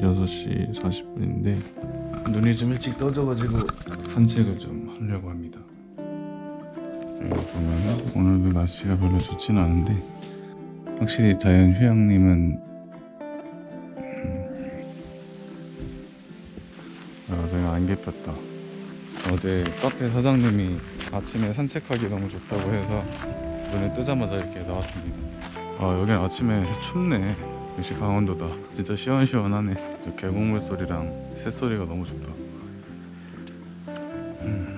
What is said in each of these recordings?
6시 40분인데 눈이 좀 일찍 떠져가지고 산책을 좀 하려고 합니다. 여기 보면은 오늘도 날씨가 별로 좋진 않은데 확실히 자연 휴양림은 음, 아, 제가 안개 폈다. 어제 카페 사장님이 아침에 산책하기 너무 좋다고 해서 눈에 뜨자마자 이렇게 나왔습니다. 아 여긴 아침에 춥네. 역시 강원도다. 진짜 시원시원하네. 저 계곡물 소리랑 새 소리가 너무 좋다. 음.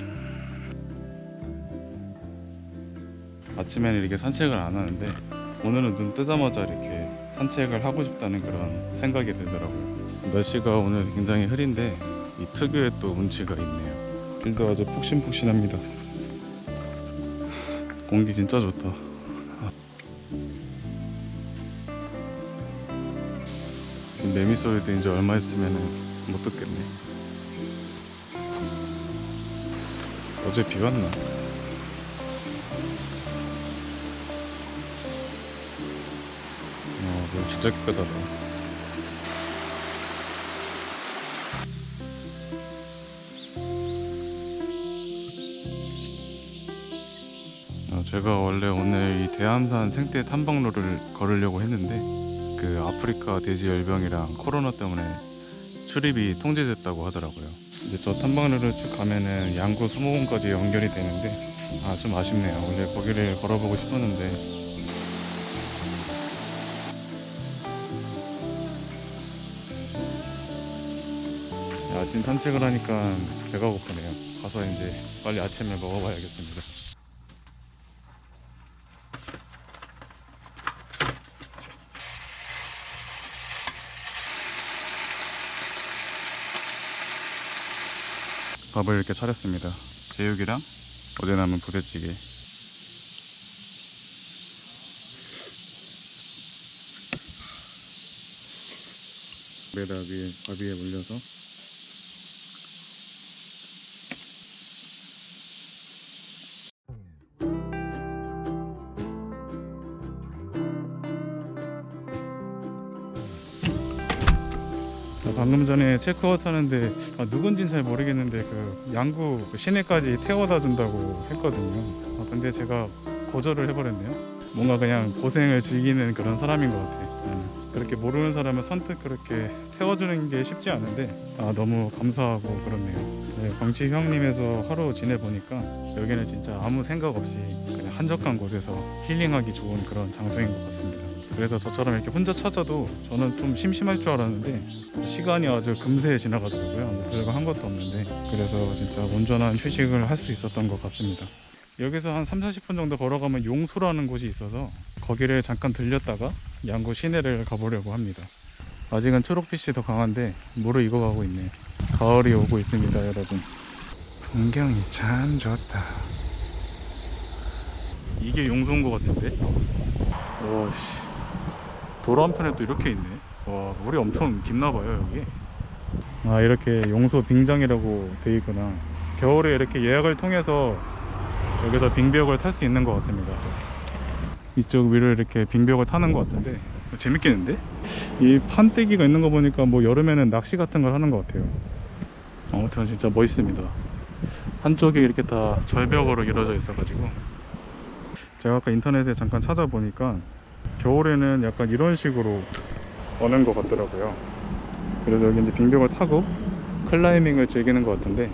아침에는 이렇게 산책을 안 하는데 오늘은 눈 뜨자마자 이렇게 산책을 하고 싶다는 그런 생각이 들더라고요. 날씨가 오늘 굉장히 흐린데 이 특유의 또 운치가 있네요. 길도 아주 폭신폭신합니다. 공기 진짜 좋다. 매미 소리도 이제 얼마 있으면 못 듣겠네. 어제 비 왔나? 어, 물 진짜 깨끗하다. 어, 제가 원래 오늘 이 대암산 생태 탐방로를 걸으려고 했는데 그 아프리카 돼지 열병이랑 코로나 때문에 출입이 통제됐다고 하더라고요. 이제 저 탐방로를 쭉 가면은 양구 수목원까지 연결이 되는데 아 좀 아쉽네요. 원래 거기를 걸어보고 싶었는데 아침 산책을 하니까 배가 고프네요. 가서 이제 빨리 아침에 먹어봐야겠습니다. 밥을 이렇게 차렸습니다. 제육이랑 어제 남은 부대찌개. 메다 위에 밥 위에 올려서 방금 전에 체크아웃 하는데 아, 누군진 잘 모르겠는데 그 양구 그 시내까지 태워다 준다고 했거든요. 아, 근데 제가 거절을 해버렸네요. 뭔가 그냥 고생을 즐기는 그런 사람인 것 같아요. 네. 그렇게 모르는 사람을 선뜻 그렇게 태워주는 게 쉽지 않은데 아, 너무 감사하고 그렇네요. 네, 광치 형님에서 하루 지내보니까 여기는 진짜 아무 생각 없이 그냥 한적한 곳에서 힐링하기 좋은 그런 장소인 것 같습니다. 그래서 저처럼 이렇게 혼자 찾아도 저는 좀 심심할 줄 알았는데 시간이 아주 금세 지나가더라고요. 뭐 별거 한 것도 없는데 그래서 진짜 온전한 휴식을 할 수 있었던 것 같습니다. 여기서 한 3, 40분 정도 걸어가면 용소라는 곳이 있어서 거기를 잠깐 들렸다가 양구 시내를 가보려고 합니다. 아직은 초록빛이 더 강한데 물을 익어가고 있네요. 가을이 오고 있습니다, 여러분. 풍경이 참 좋다. 이게 용소인 것 같은데? 와씨. 도로 한편에 또 이렇게 있네. 와, 물이 엄청 깊나봐요, 여기. 아, 이렇게 용소 빙장이라고 돼 있구나. 겨울에 이렇게 예약을 통해서 여기서 빙벽을 탈 수 있는 것 같습니다. 이쪽 위를 이렇게 빙벽을 타는 것 같은데 재밌겠는데? 이 판때기가 있는 거 보니까 뭐 여름에는 낚시 같은 걸 하는 것 같아요. 아무튼 진짜 멋있습니다. 한쪽이 이렇게 다 절벽으로 이루어져 있어 가지고 제가 아까 인터넷에 잠깐 찾아보니까 겨울에는 약간 이런 식으로 오는 것 같더라고요. 그래서 여기 이제 빙벽을 타고 클라이밍을 즐기는 것 같은데